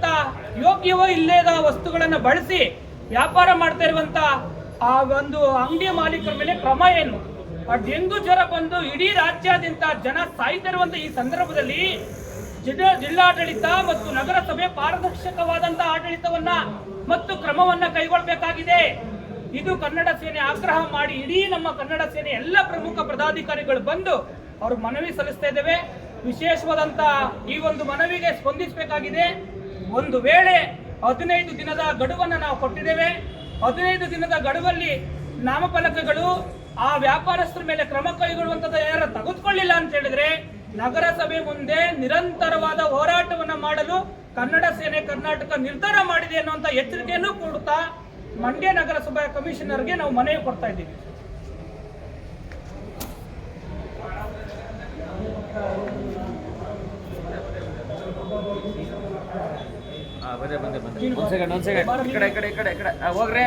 ಇರುವಂತ ಯೋಗ್ಯವೋ ಇಲ್ಲದ ವಸ್ತುಗಳನ್ನು ಬಳಸಿ ವ್ಯಾಪಾರ ಮಾಡ್ತಾ ಇರುವಂತ ಆ ಒಂದು ಅಂಗಡಿ ಮಾಲೀಕರ ಮೇಲೆ ಕ್ರಮ ಏನು? ಆ ಡೆಂಗು ಜ್ವರ ಬಂದು ಇಡೀ ರಾಜ್ಯಾದ್ಯಂತ ಜನ ಸಾಯ್ತಾ ಇರುವಂತ ಈ ಸಂದರ್ಭದಲ್ಲಿ ಜಿಲ್ಲಾ ಜಿಲ್ಲಾಡಳಿತ ಮತ್ತು ನಗರಸಭೆ ಪಾರದರ್ಶಕವಾದಂತಹ ಆಡಳಿತವನ್ನ ಮತ್ತು ಕ್ರಮವನ್ನ ಕೈಗೊಳ್ಳಬೇಕಾಗಿದೆ. ಇದು ಕನ್ನಡ ಸೇನೆ ಆಗ್ರಹ ಮಾಡಿ ಇಡೀ ನಮ್ಮ ಕನ್ನಡ ಸೇನೆ ಎಲ್ಲ ಪ್ರಮುಖ ಪದಾಧಿಕಾರಿಗಳು ಬಂದು ಅವರು ಮನವಿ ಸಲ್ಲಿಸ್ತಾ ಇದ್ದೇವೆ. ವಿಶೇಷವಾದಂತಹ ಈ ಒಂದು ಮನವಿಗೆ ಸ್ಪಂದಿಸಬೇಕಾಗಿದೆ. ಒಂದು ವೇಳೆ ಹದಿನೈದು ದಿನದ ಗಡುವನ್ನು ನಾವು ಕೊಟ್ಟಿದ್ದೇವೆ, ಹದಿನೈದು ದಿನದ ಗಡುವಲ್ಲಿ ನಾಮಫಲಕಗಳು ಆ ವ್ಯಾಪಾರಸ್ಥರ ಮೇಲೆ ಕ್ರಮ ಕೈಗೊಳ್ಳುವಂಥದ್ದು ಯಾರು ತೆಗೆದುಕೊಳ್ಳಿಲ್ಲ ಅಂತ ಹೇಳಿದ್ರೆ ನಗರಸಭೆ ಮುಂದೆ ನಿರಂತರವಾದ ಹೋರಾಟವನ್ನು ಮಾಡಲು ಕನ್ನಡ ಸೇನೆ ಕರ್ನಾಟಕ ನಿರ್ಧಾರ ಮಾಡಿದೆ ಅನ್ನುವಂಥ ಎಚ್ಚರಿಕೆಯನ್ನು ಕೊಡುತ್ತಾ ಮಂಡ್ಯ ನಗರಸಭಾ ಕಮಿಷನರ್ಗೆ ನಾವು ಮನವಿ ಕೊಡ್ತಾ ಇದ್ದೀವಿ. ಬಂದೆ ಬಂದೆ ಒಂದ್ ಸೆಕೆಂಡ್ ಒಂದ್ ಸೆಕೆಂಡ್ ಈ ಕಡೆ ಈ ಕಡೆ ಈ ಕಡೆ. ಈ ಕಡೆ ಹೋಗ್ರಿ.